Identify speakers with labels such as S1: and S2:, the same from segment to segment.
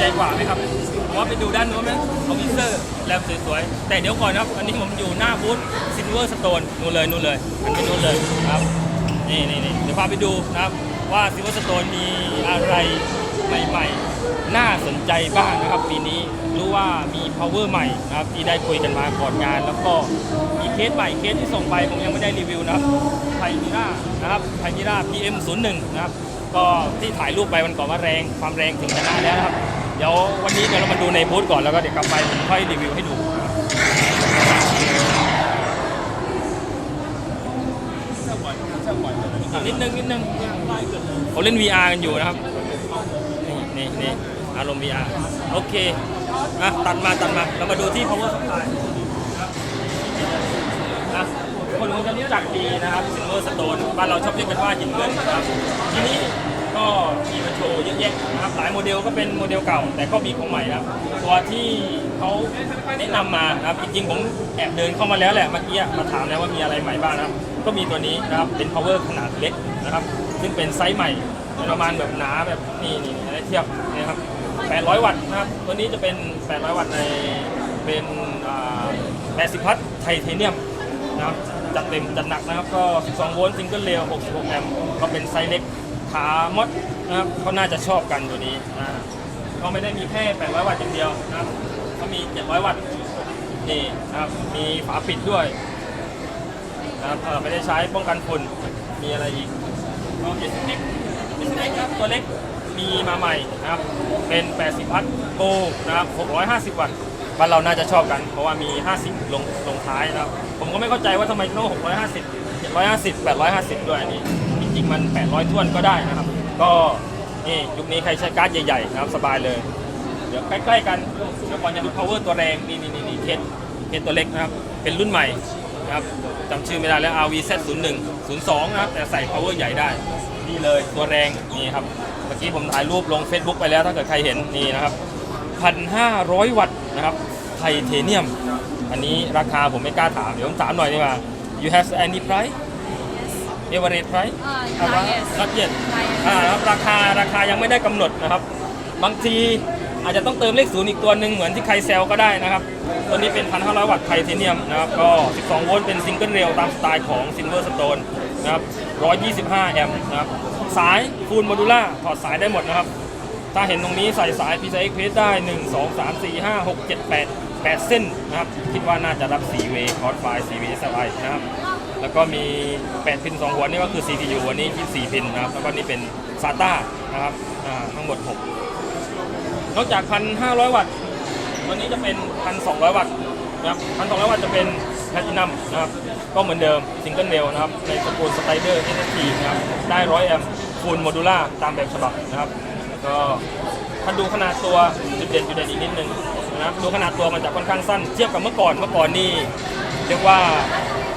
S1: ใจกว่าไหมครับผมว่าไปดูด้านโน้นไหมคอมพิวเซอร์แลบสวยๆ แต่เดี๋ยวก่อนนะครับ อันนี้ผมอยู่หน้าบูธซิลเวอร์สโตนนู่นเลยนู่นเลยอันนี้นู่นเลยครับนี่นี่นี่เดี๋ยวพาไปดูนะครับว่าซิลเวอร์สโตนมีอะไรใหม่ๆ น่าสนใจบ้างนะครับปีนี้รู้ว่ามี power ใหม่นะครับที่ได้คุยกันมาก่อนงาน แล้วก็มีเคสใหม่เคสที่ส่งไปผมยังไม่ได้รีวิวนะครับไพมิรานะครับไพมิรา PM 01 นะครับก็ที่ถ่ายรูปไปมันก่อนว่าแรงความแรงถึงขนาดแล้วนะครับ เดี๋ยววันนี้เดี๋ยวเรามาดูในบูธก่อนแล้วก็เดี๋ยวกลับไปผมค่อยรีวิวให้ดูนิดนึงนิดนึงเขาเล่น VR กันอยู่นะครับ นี่นี่นี่อารมณ์ VR โอเคอะตัดมาตัดมา เรามาดูที่ power supply นะครับอะคนคงจะรู้จักดีนะครับ silver stone บ้านเราชอบเรียกกันว่าหินเงินนะครับ ทีนี้ ก็มีมาโชว์เยอะแยะนะครับหลายโมเดลก็เป็นโมเดลเก่า แต่ก็มีของใหม่นะครับตัวที่เขาแนะนำมานะครับจริงๆผมแอบเดินเข้ามาแล้วแหละเมื่อกี้มาถามแล้วว่ามีอะไรใหม่บ้างนะครับ ก็มีตัวนี้นะครับเป็น power ขนาดเล็กนะครับ ซึ่งเป็นไซส์ใหม่ประมาณแบบหนาแบบนี่นี่นี่เทียบนะครับ800 วัตต์นะครับตัวนี้จะเป็น 800 วัตต์ในเป็น80พัทไทเทเนียมนะครับจัดเต็มจัดหนักนะครับก็ 12 โวลต์ซิงเกิลเรล66 แอมป์ก็เป็นไซส์เล็ก ขามดนะครับเขาน่าจะชอบกันตัวนี้อ่าก็ไม่ได้มีแค่800วัตต์อย่างเดียวนะครับก็มี 700 วัตต์นี่นะครับมีฝาปิดด้วยนะครับเออไม่ได้ใช้ป้องกันฝุ่นมีอะไรอีกก็ S X S X ครับตัวเล็กมีมาใหม่นะครับเป็น 80 วัตต์โกนะครับ 650 วัตต์บ้านเราน่าจะชอบกัน เพราะว่ามี 50 ลงลงท้ายนะครับ ผมก็ไม่เข้าใจว่าทำไมต้อง650 750 850 ด้วยอันนี้ จริงมัน 800ท้วนก็ได้นะครับ ก็นี่ยุคนี้ใครใช้การ์ดใหญ่ๆนะครับสบายเลย เดี๋ยวใกล้ๆกันเดี๋ยวก่อนจะดู power ตัวแรงนี่นี่นี่นี่เคสเคสตัวเล็กนะครับ เป็นรุ่นใหม่นะครับจำชื่อไม่ได้แล้ว RVZ 01 02นะครับ แต่ใส่ power ใหญ่ได้ นี่เลยตัวแรงนี่ครับ เมื่อกี้ผมถ่ายรูปลง Facebook ไปแล้วถ้าเกิดใครเห็นนี่นะครับ 1,500 วัตต์นะครับไทเทเนียม อันนี้ราคาผมไม่กล้าถาม เดี๋ยวผมถามหน่อยดีกว่า you have any price average price
S2: Uh, not yet.
S1: not yet
S2: Not yet.
S1: อ่าครับราคาราคายังไม่ได้กำหนดนะครับ บางทีอาจจะต้องเติมเลขศูนย์อีกตัวหนึ่งเหมือนที่ใครเซลก็ได้นะครับ ตัวนี้เป็น 1,500 วัตต์ไทเทเนียมนะครับ ก็ 12 โวลต์เป็นซิงเกิลเรลตามสไตล์ของ Silver Stone นะครับ 125 แอมป์นะครับ สายฟูลโมดูล่าถอดสายได้หมดนะครับ ถ้าเห็นตรงนี้ใส่สาย PCI Express ได้ 1 2 3 4 5 6 7 8 8 เส้นนะครับ คิดว่าน่าจะรับ 4 way c o r d f i 4 way SLI นะครับ แล้วก็มี 8 พิน 2 หัวนี่ก็คือ CPU วันนี้ที่4พินนะครับ แล้วก็นี่เป็น SATA นะครับอ่าทั้งหมด 6 นอกจาก 1,500 วัตต์ตัวนี้จะเป็น 1,200 วัตต์นะครับ 1,200 วัตต์จะเป็นแพลตินัมนะครับ ก็เหมือนเดิมซิงเกิลเรลนะครับ ในสกูลสไตเดอร์ SST นะครับ ได้ 100 แอมป์ฟูลโมดูล่าตามแบบฉบับนะครับ ก็ถ้าดูขนาดตัวจุดเด่นจุดเด่นอีกนิดนึงนะครับ ดูขนาดตัวมันจะค่อนข้างสั้น เทียบกับเมื่อก่อน เมื่อก่อนนี่เรียกว่า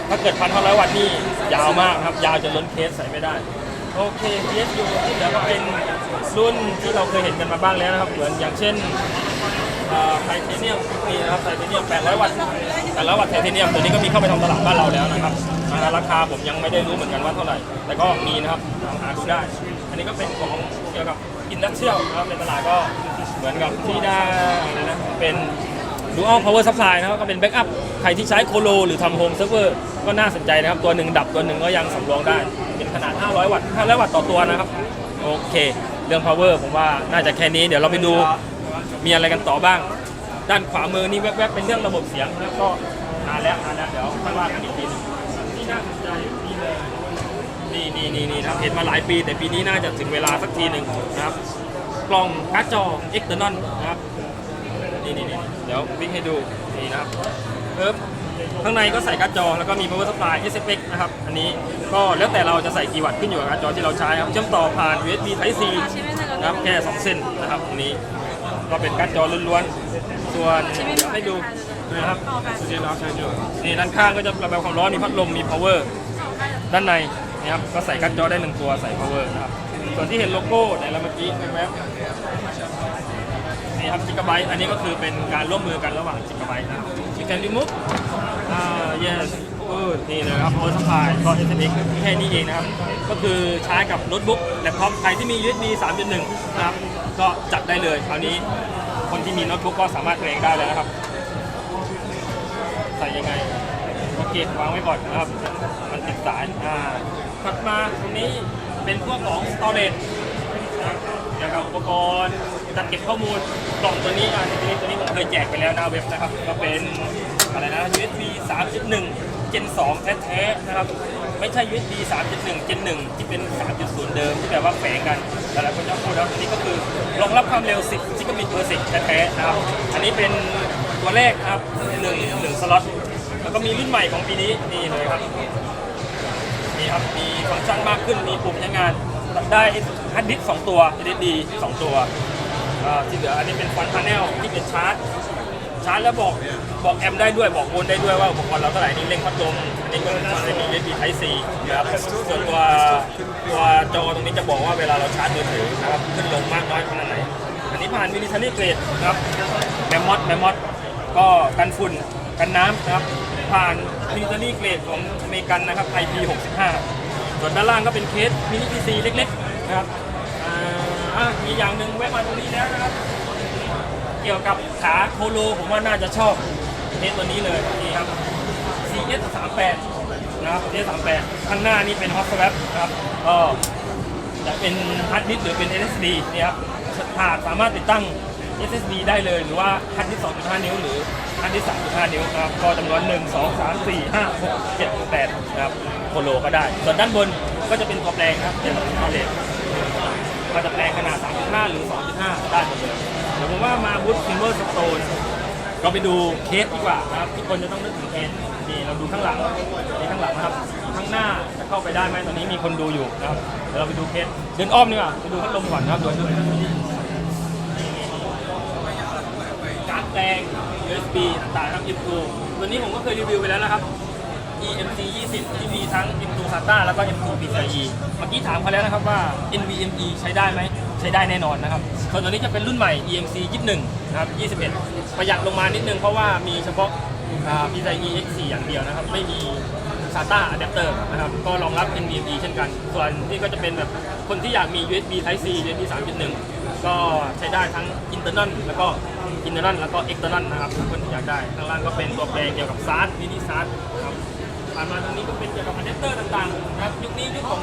S1: ถ้าเกิด1,500วัตต์นี่ยาวมากครับ ยาวจนล้นเคสใส่ไม่ได้ โอเค PSU ที่เหลือก็เป็นรุ่นที่เราเคยเห็นกันมาบ้างแล้วนะครับ เหมือนอย่างเช่นไทเทเนียมนี่นะครับไทเทเนียม 800 วัตต์800วัตต์ไทเทเนียมตัวนี้ก็มีเข้าไปทำตลาดบ้านเราแล้วนะครับราคาผมยังไม่ได้รู้เหมือนกันว่าเท่าไหร่ แต่ก็มีนะครับลองหาดูได้ อันนี้ก็เป็นของเกี่ยวกับอินดัสเชียลนะครับในตลาดก็เหมือนกับที่ได้อะไรนะเป็น Dual Power Supply นะครับก็เป็นแบ็กอัพใครที่ใช้โคโลหรือทำโฮมเซิร์ฟเวอร์ก็น่าสนใจนะครับ ตัวหนึ่งดับตัวหนึ่งก็ยังสำรองได้ เป็นขนาด 500 วัตต์500 วัตต์ต่อตัวนะครับ โอเค เรื่อง power ผมว่าน่าจะแค่นี้เดี๋ยวเราไปดูมีอะไรกันต่อบ้าง ด้านขวามือนี่แวบๆเป็นเรื่องระบบเสียงนะครับก็นานแล้วนานแล้วเดี๋ยวค่อยว่ากันอีกทีหนึงนี่น่าสนใจนี่เลยนี่นี่นี่นี่นะครับเห็นมาหลายปี แต่ปีนี้น่าจะถึงเวลาสักทีหนึ่งนะครับ กล่องการ์ดจอ external นะครับนี่นี่นี่เดี๋ยววิ่งให้ดูนี่นะครับเอิบข้างในก็ใส่การ์ดจอแล้วก็มี power supply SFX นะครับ อันนี้ก็แล้วแต่เราจะใส่กี่วัตต์ขึ้นอยู่กับการ์ดจอที่เราใช้ครับ เชื่อมต่อผ่าน USB Type C นะครับแค่ 2 เส้นนะครับตรงนี้ก็เป็นการ์ดจอล้วนๆส่วนเดี๋ยวให้ดูนะครับนี่ด้านข้างก็จะระบายความร้อนมีพัดลมมี power ด้านในนะครับก็ใส่การ์ดจอได้หนึ่งตัวใส่ power นะครับส่วนที่เห็นโลโก้ในละเมื่อกี้แวบๆ นี่ครับจิกะไบต์อันนี้ก็คือเป็นการร่วมมือกันระหว่างจิกะไบต์นะครับ you can remove uh, yes เออนี่เลยครับ power supply ก็ SMX แค่นี้เองนะครับ ก็คือใช้กับโน้ตบุ๊กแล็ปท็อปใครที่มี USB 3.1 นะครับ ก็จัดได้เลยคราวนี้คนที่มีโน้ตบุ๊กก็สามารถเรียงได้เลยนะครับ ใส่ยังไง โอเควางไว้ก่อนนะครับ มันติดสายอ่าถัดมาตรงนี้เป็นพวกของ storage นะครับเกี่ยวกับอุปกรณ์ จัดเก็บข้อมูลกล่องตัวนี้อ่าตัวนี้ตัวนี้ผมเคยแจกไปแล้วหน้าเว็บนะครับ ก็เป็นอะไรนะ USB 3.1 Gen 2 แท้ๆนะครับ ไม่ใช่ USB 3.1 Gen 1 ที่เป็น 3.0 เดิมที่แบบว่าแฝงกันหลายคนจะพูดแล้วอันนี้ก็คือรองรับความเร็ว 10 Gigabit per second แท้ๆนะครับ อันนี้เป็นตัวแรกครับหนึ่งหนึ่งสล็อตแล้วก็มีรุ่นใหม่ของปีนี้นี่เลยครับนี่ครับมีฟังก์ชันมากขึ้นมีปุ่มใช้งานได้ฮาร์ดดิสก์สองตัว SSD สองตัว อ่าที่เหลืออันนี้เป็นฟันพาเนลที่เป็นชาร์จ ชาร์จแล้วบอกบอกแอมได้ด้วยบอกโวลต์ได้ด้วยว่าอุปกรณ์เราเท่าไหร่นี่เร่งพัดลมอันนี้ก็จะมี USB Type C นะครับส่วนตัวตัวจอตรงนี้จะบอกว่าเวลาเราชาร์จมือถือนะครับขึ้นลงมากน้อยขนาดไหน อันนี้ผ่านมินิทัลลี่เกรดนะครับแมมมอสแมมมอสก็กันฝุ่นกันน้ำนะครับผ่านมินิทัลลี่เกรดของอเมริกันนะครับ IP65 ส่วนด้านล่างก็เป็นเคสมินิพีซีเล็กๆนะครับ อะมีอย่างหนึ่งแวะมาตรงนี้แล้วนะครับ เกี่ยวกับขาโคโลผมว่าน่าจะชอบเคสตัวนี้เลยนี่ครับ CS 38นะครับ CS 38ข้างหน้านี่เป็น Hot Swap นะครับก็จะเป็นฮาร์ดดิสหรือเป็น SSD เนี่ยครับถ้าสามารถติดตั้ง SSD ได้เลยหรือว่าฮาร์ดดิส2.5 นิ้ว หรือฮาร์ดดิส3.5 นิ้วนะครับ ก็จำนวน 1 2 3 4 5 6 7 8นะครับโคโลก็ได้ ส่วนด้านบนก็จะเป็นตัวแปลงครับเป็นตัวเลน ก็จะแปลงขนาด 3.5 หรือ 2.5 ได้หมดเลยเดี๋ยวผมว่ามาบูธซิมเวอร์สโตนก็ไปดูเคสดีกว่านะครับทุกคนจะต้องนึกถึงเคสนี่เราดูข้างหลังนี่ข้างหลังนะครับข้างหน้าจะเข้าไปได้ไหมตอนนี้มีคนดูอยู่นะครับเดี๋ยวเราไปดูเคสเดินอ้อมดีกว่าไปดูพัดลมก่อนนะครับโดยด้วยการแปลง USB ต่างๆนะครับ M2 ตัวนี้ผมก็เคยรีวิวไปแล้วนะครับ EMC 20 ที่มีทั้ง M2 SATA แล้วก็ M2 PCIe เมื่อกี้ถามเขาแล้วนะครับว่า NVMe ใช้ได้ไหม ใช้ได้แน่นอนนะครับส่วนตัวนี้จะเป็นรุ่นใหม่ EMC 21 นะครับ 21 ประหยัดลงมานิดนึงเพราะว่ามีเฉพาะ PCIe X4 อย่างเดียวนะครับ ไม่มี SATA adapter นะครับ ก็รองรับ NVMe เช่นกัน ส่วนที่ก็จะเป็นแบบคนที่อยากมี USB Type C USB 3.1 ก็ใช้ได้ทั้ง internal แล้วก็ internal แล้วก็ external นะครับถ้าคนอยากได้ข้างล่างก็เป็นตัวแปลงเกี่ยวกับ SAT mini SAT ครับ ผ่านมาตรงนี้ก็เป็นเกี่ยวกับอะแดปเตอร์ต่างๆนะครับยุคนี้ยุคของ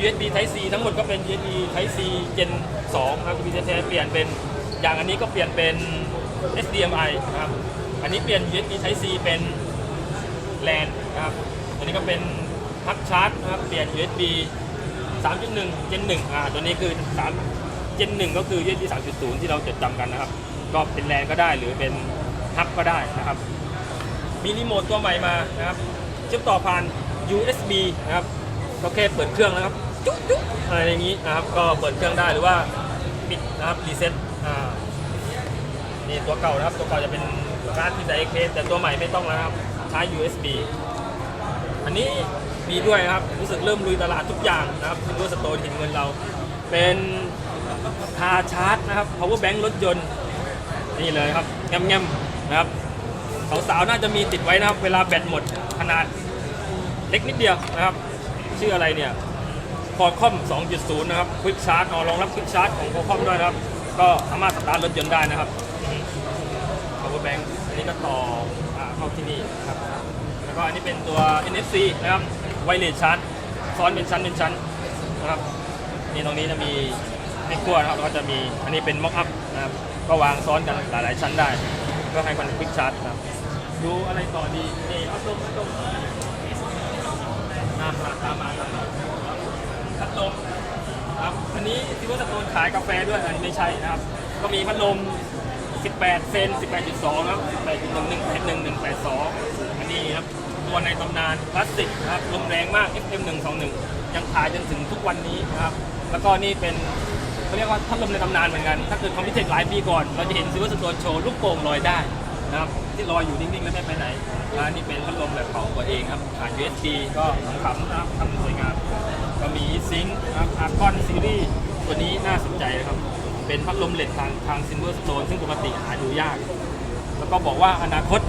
S1: USB Type C ทั้งหมดก็เป็น USB Type C Gen 2ครับ USB Type C เปลี่ยนเป็นอย่างอันนี้ก็เปลี่ยนเป็น SDMI นะครับอันนี้เปลี่ยน USB Type C เป็น LAN นะครับอันนี้ก็เป็นพักชาร์จนะครับเปลี่ยน USB 3.1 Gen 1อ่าตัวนี้คือ3 Gen 1 ก็คือ USB 3.0 ที่เราจดจำกันนะครับ ก็เป็น LAN ก็ได้หรือเป็นฮับก็ได้นะครับ มีรีโมทตัวใหม่มานะครับ ชื่อมต่อผ่าน USB นะครับก็แค่เปิดเครื่องนะครับจุ๊บจุ๊บอะไรอย่างนี้นะครับ ก็เปิดเครื่องได้หรือว่าปิดนะครับรีเซ็ตอ่านี่ตัวเก่านะครับ ตัวเก่าจะเป็นการ์ดที่ใส่เคสแต่ตัวใหม่ไม่ต้องแล้วนะครับใช้ USB อันนี้มีด้วยครับรู้สึกเริ่มลุยตลาดทุกอย่างนะครับซิลเวอร์สโตนเห็นเงินเรา เป็นคาชาร์จนะครับ power bank รถยนต์นี่เลยครับแง่มๆนะครับสาวๆน่าจะมีติดไว้นะครับ เวลาแบตหมดขนาด เล็กนิดเดียวนะครับ ชื่ออะไรเนี่ยคอคอม 2.0 นะครับควิกชาร์จรองรับควิกชาร์จของคอคอมด้วยนะครับ ก็สามารถสตาร์ทรถยนต์ได้นะครับ power bank อันนี้ก็ต่ออเข้าที่นี่นะครับ แล้วก็อันนี้เป็นตัว NFC นะครับไวเลสชาร์จซ้อนเป็นชั้นเป็นชั้นนะครับนี่ตรงนี้จะมีให้ขั้วนะครับแล้วก็จะมีอันนี้เป็นม็อกอัพนะครับก็วางซ้อนกันหลาย ๆ ชั้นได้ ก็ให้มันควิกชาร์จนะครับดูอะไรต่อดีนี่พัดลมพัดลมมามาตามมาตามมาพัดลมครับอันนี้ที่ว่าสโตนขายกาแฟด้วยอันนี้ไม่ใช่นะครับ ก็มีพัดลม 18 เซน 18.2 ครับ 18.1 1 1 182 อันนี้ครับ ตัวในตำนานพลาสติกนะครับลมแรงมาก FM 121ยังขายจนถึงทุกวันนี้นะครับ แล้วก็นี่เป็นเขาเรียกว่าพัดลมในตำนานเหมือนกัน ถ้าเกิดคอมพิวเตอร์หลายปีก่อน เราจะเห็นซิลเวอร์สโตนโชว์ลูกโป่งลอยได้นะครับ ที่ลอยอยู่นิ่งๆ แล้วไม่ไปไหนแล้วนี่เป็นพั แบบเป่าตัวเองครับผ่าน USB ก็ขำๆนะครับทำสวยงามก็มีซิงค์นะครับอาร์คอนซีรีส์ตัวนี้น่าสนใจนะครับ เป็นพัดลมเหล็กทางทางซิลเวอร์สโตนซึ่งปกติหาดูยาก แล้วก็บอกว่าอนาคต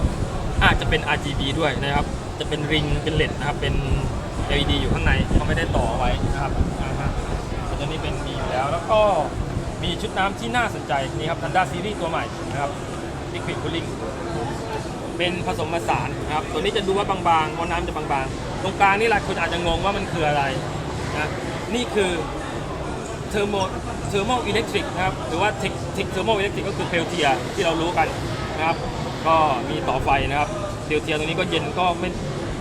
S1: อาจจะเป็น RGB ด้วยนะครับ จะเป็นริงเป็นเลดนะครับ เป็น LED อยู่ข้างในเขาไม่ได้ต่อไว้นะครับอ่าฮะต่ตัวนี้เป็นมีอยู่แล้ว แล้วก็มีชุดน้ำที่น่าสนใจนี่ครับ Thunder Series ตัวใหม่นะครับ Liquid Cooling เป็นผสมผสานนะครับตัวนี้จะดูว่าบางๆมอน้ำจะบางๆ ตรงกลางนี่หลายคนอาจจะงงว่ามันคืออะไรนะนี่คือเทอร์โมเทอร์โมอิเล็กทริกนะครับหรือว่าเทคเทอร์โมอิเล็กทริกก็คือเพลเทียที่เรารู้กันนะครับ ก็มีต่อไฟนะครับเพลเทียตรงนี้ก็เย็นก็ไม่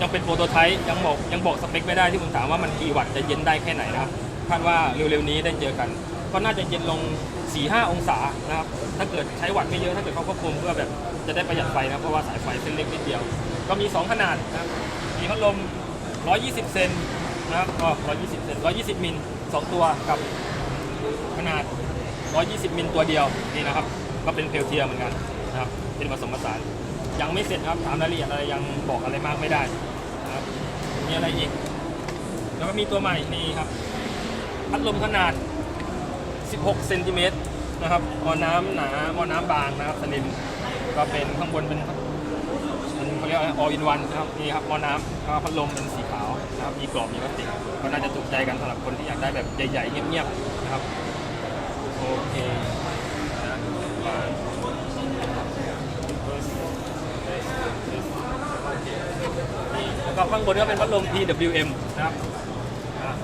S1: ยังเป็นโปรโตไทป์ยังบอกยังบอกสเปคไม่ได้ที่ผมถามว่ามันกี่วัตต์จะเย็นได้แค่ไหนนะครับคาดว่าเร็วๆนี้ได้เจอกัน ก็น่าจะเย็นลง 4-5 องศานะครับ ถ้าเกิดใช้วัตต์ไม่เยอะถ้าเกิดเขาควบคุมเพื่อแบบจะได้ประหยัดไฟนะเพราะว่าสายไฟเส้นเล็กนิดเดียว ก็มี 2 ขนาดนะครับมีพัดลม 120 เซนนะครับก็120 เซน 120 มิล 2 ตัวกับขนาด 120 มิลตัวเดียวนี่นะครับ ก็เป็นเพลเทียเหมือนกันนะครับ เป็นผสมผสาน ยังไม่เสร็จครับ ถามรายละเอียดอะไรยังบอกอะไรมากไม่ได้นะครับมีอะไรอีก แล้วก็มีตัวใหม่นี่ครับ พัดลมขนาด 16เซนติเมตรนะครับมอน้ำหนามอน้ำบางนะครับสลิมก็เป็นข้างบนเป็นเป็นเขาเรียกว่า all in one นะครับนี่ครับมอน้ำก็พัดลมเป็นสีขาวนะครับมีกรอบมีพลาสติกก็น่าจะถูกใจกันสำหรับคนที่อยากได้แบบใหญ่ๆเงียบๆนะครับโอเคแล้วก็ข้างบนก็เป็นพัดลม PWM นะครับ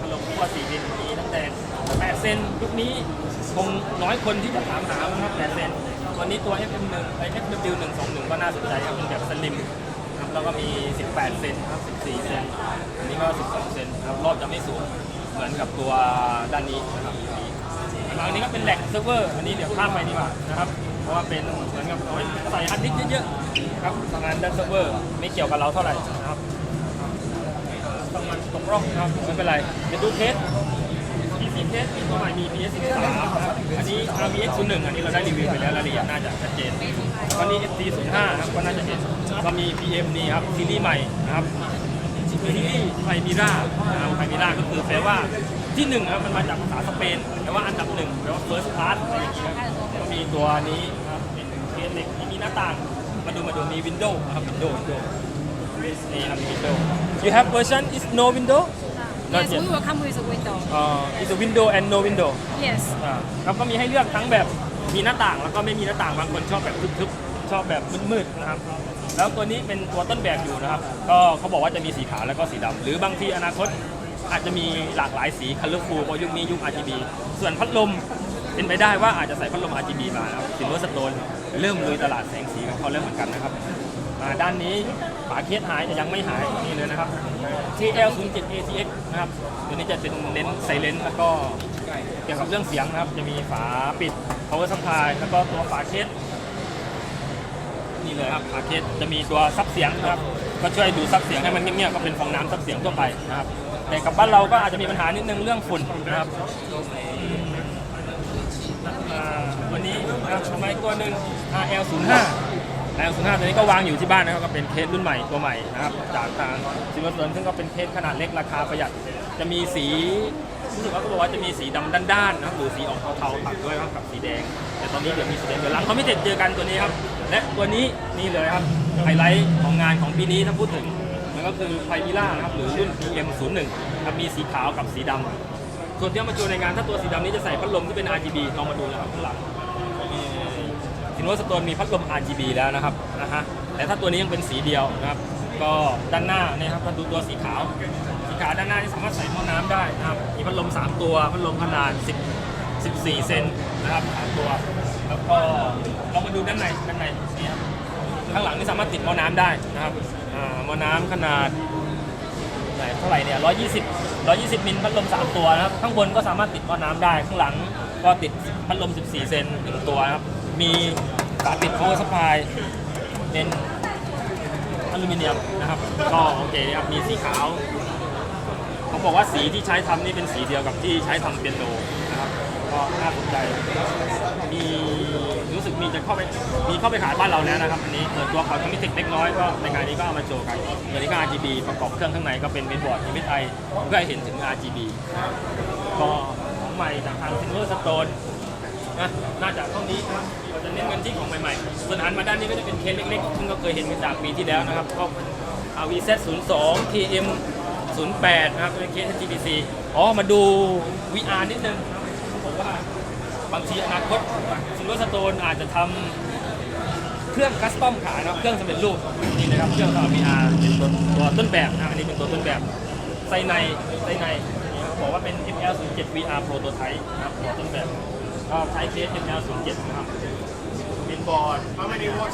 S1: พัดลมขั้ว4มิลมีตั้งแ8เซนยุคนี้คงน้อยคนที่จะถามหาครับ8เซนวันนี้ตัว FM1 ไอ FW121 ก็น่าสนใจครับเป็นแบบสลิมครับแล้วก็มี 18 เซนครับ 14 เซนอันนี้ก็ 12 เซนครับรอบจะไม่สูงเหมือนกับตัวด้านนี้นะครับอันนี้ก็เป็นแหลกเซิร์ฟเวอร์ อันนี้เดี๋ยวข้ามไปดีกว่านะครับเพราะว่าเป็นเหมือนกับเอาไว้ใส่ฮาร์ดดิสก์เยอะๆครับทำงานด้านเซิร์ฟเวอร์ไม่เกี่ยวกับเราเท่าไหร่นะครับต้องมันตกร่องนะครับไม่เป็นไรเดี๋ยวดูเคส สมีตัวใหม่มี PS 13นะครับอันนี้ RVX 01อันนี้เราได้รีวิวไปแล้วรายละเอียดน่าจะชัดเจนวันนี้ FT 05ครับก็น่าจะเห็นก็มี PM นี่ครับซีรีส์ใหม่นะครับซีรีส์ไพมิรานะครับไพมิราก็คือแปลว่าที่หนึ่งครับมันมาจากภาษาสเปนแปลว่าอันดับหนึ่งแปลว่า first class อะไรอย่างเงี้ยครับก็มีตัวนี้นะครับเป็นเคสเล็กที่มีหน้าต่างมาดูมาดูมีวินโดว์นะครับวินโดว์วินโดว์นี่ครับวินโดว์ you have version is no window Not
S2: Yes,
S1: yet.
S2: we will come with a window.
S1: uh, is a window and no window
S2: Yes.
S1: อ่าแล้วก็มีให้เลือกทั้งแบบมีหน้าต่างแล้วก็ไม่มีหน้าต่างบางคนชอบแบบทึบๆชอบแบบมืดๆนะครับ แล้วตัวนี้เป็นตัวต้นแบบอยู่นะครับ ก็เขาบอกว่าจะมีสีขาวแล้วก็สีดำหรือบางทีอนาคตอาจจะมีหลากหลายสีคัลเลอร์ฟูเพราะยุคนี้ยุค RGB ส่วนพัดลมเป็นไปได้ว่าอาจจะใส่พัดลม RGB มานะครับซิลเวอร์สโตนเริ่มลุยตลาดแสงสีกับเขาเริ่มเหมือนกันนะครับ อ่าด้านนี้ฝาเคสหายแต่ยังไม่หายนี่เลยนะครับ TL 0 7 ATX นะครับตัวนี้จะเป็นเน้นไซเลนต์แล้วก็เกี่ยวกับเรื่องเสียงนะครับ จะมีฝาปิด power supply แล้วก็ตัวฝาเคสนี่เลยครับอาเคสจะมีตัวซับเสียงนะครับ ก็ช่วยดูซับเสียงให้มันเงียบๆก็เป็นฟองน้ำซับเสียงทั่วไปนะครับ แต่กับบ้านเราก็อาจจะมีปัญหานิดนึงเรื่องฝุ่นนะครับวันนี้นะครับไมตัวหนึ่ง RL05 RL05 ตัวนี้ก็วางอยู่ที่บ้านนะครับก็เป็นเคสรุ่นใหม่ตัวใหม่นะครับจากทางซิลเวอร์เซึ่งก็เป็นเคสขนาดเล็กราคาประหยัด จะมีสีรู้สึกว่าเขาบอกว่าจะมีสีดำด้านๆนะครับหรือสีออกเทาๆตัดด้วยครับกับสีแดง แต่ตอนนี้เดี๋ยวมีสีแดงเดี๋ยวหลังเขาไม่เจ็ดเจอกันตัวนี้ครับและตัวนี้นี่เลยครับไฮไลท์ของงานของปีนี้ถ้าพูดถึงมันก็คือไพมิล่านะครับหรือรุ่น PM01 ครับมีสีขาวกับสีดำส่วนที่เอามาโชว์ในงานถ้าตัวสีดำนี้จะใส่พัดลมที่เป็น RGB ลองมาดูนะครับข้างหลัง ซินวอสโตนมีพัดลม RGB แล้วนะครับนะฮะแต่ถ้าตัวนี้ยังเป็นสีเดียวนะครับ ก็ด้านหน้าเนี่ยครับถ้าดูตัวสีขาวสีขาวด้านหน้าที่สามารถใส่หม้อน้ำได้นะครับมีพัดลม 3 ตัวพัดลมขนาด 10 14 เซนนะครับสามตัว แล้วก็เรามาดูด้านในด้านในนี่ครับข้างหลังนี่สามารถติดหม้อน้ำได้นะครับหม้อน้ำขนาดเท่าไหร่เนี่ย120 120 มิลพัดลม 3 ตัวนะครับ ข้างบนก็สามารถติดหม้อน้ำได้ ข้างหลังก็ติดพัดลม 14 เซนหนึ่งตัวนะครับ มีฝาปิด power supply เป็นอลูมิเนียมนะครับก็โอเคครับมีสีขาวเขาบอกว่าสีที่ใช้ทำนี่เป็นสีเดียวกับที่ใช้ทำเปียโนนะครับก็น่าสนใจมีรู้สึกมีจะเข้าไปมีเข้าไปขายบ้านเราแล้วนะครับอันนี้เปิดตัวขอทำมิติเล็กน้อยก็ในงานนี้ก็เอามาโชว์กันตัวนี้ก็ RGB ประกอบเครื่องข้างในก็เป็นเมนบอร์ด MSI เพื่อให้เห็นถึง RGB ก็ของใหม่จากทาง Silver Stone นะน่าจะเท่านี้นะครับเราจะเน้นกันที่ของใหม่ๆส่วนหันมาด้านนี้ก็จะเป็นเคสเล็กๆซึ่งก็เคยเห็นกันจากปีที่แล้วนะครับก็ VZ 02 TM 08นะครับเป็นเคส GBC อ๋อมาดู VR นิดนึงครับเขาบอกว่าบางทีอนาคตซิลเวอร์สโตนอาจจะทำเครื่องคัสตอมขายนะเครื่องสำเร็จรูปนี่นะครับเครื่องของ VR เป็นตัวตัวต้นแบบนะอันนี้เป็นตัวต้นแบบไส้ในไส้ในบอกว่าเป็น ML07 VR Prototype นะครับตัวต้นแบบ ก็ใช้เคส ML07 นะครับเป็นบอร์ด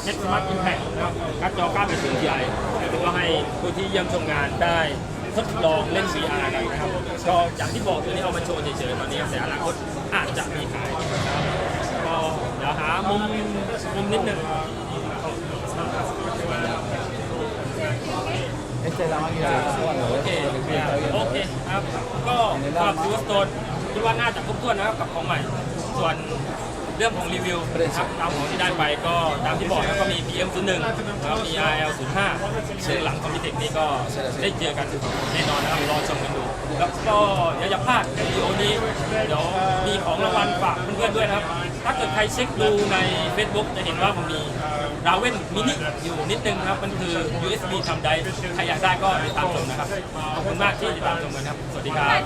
S1: Net Smart Impact นะครับการ์ดจอ9 8 0 Ti แล้วก็ให้ผู้ที่เยี่ยมชมงานได้ทดลองเล่น VR กันนะครับก็อย่างที่บอกตัวนี้เอามาโชว์เฉยๆตอนนี้แต่อนาคตอาจจะมีขายนะครับก็เดี๋ยวหามุมมุมนิดนึงโอเคโอเคครับก็สำหรับซูสโตนคิดว่าน่าจะครบถ้วนนะครับกับของใหม่ ส่วนเรื่องของรีวิวนะครับตามของที่ได้ไปก็ตามที่บอกนะก็มี PM 01 แล้วมี RL 05 ซึ่งหลังคอมพิวเทคนี้ก็ได้เจอกันแน่นอนนะครับรอชมกันดู แล้วก็อย่าอย่าพลาดวิดีโอนี้เดี๋ยวมีของรางวัลฝากเพื่อนๆด้วยนะครับ ถ้าเกิดใครเช็คดูใน Facebook จะเห็นว่ามันมีราเว่นมินิอยู่นิดนึงครับ มันคือ USB ทำได้ใครอยากได้ก็ติดตามชมนะครับ ขอบคุณมากที่ติดตามชมกันครับ สวัสดีครับ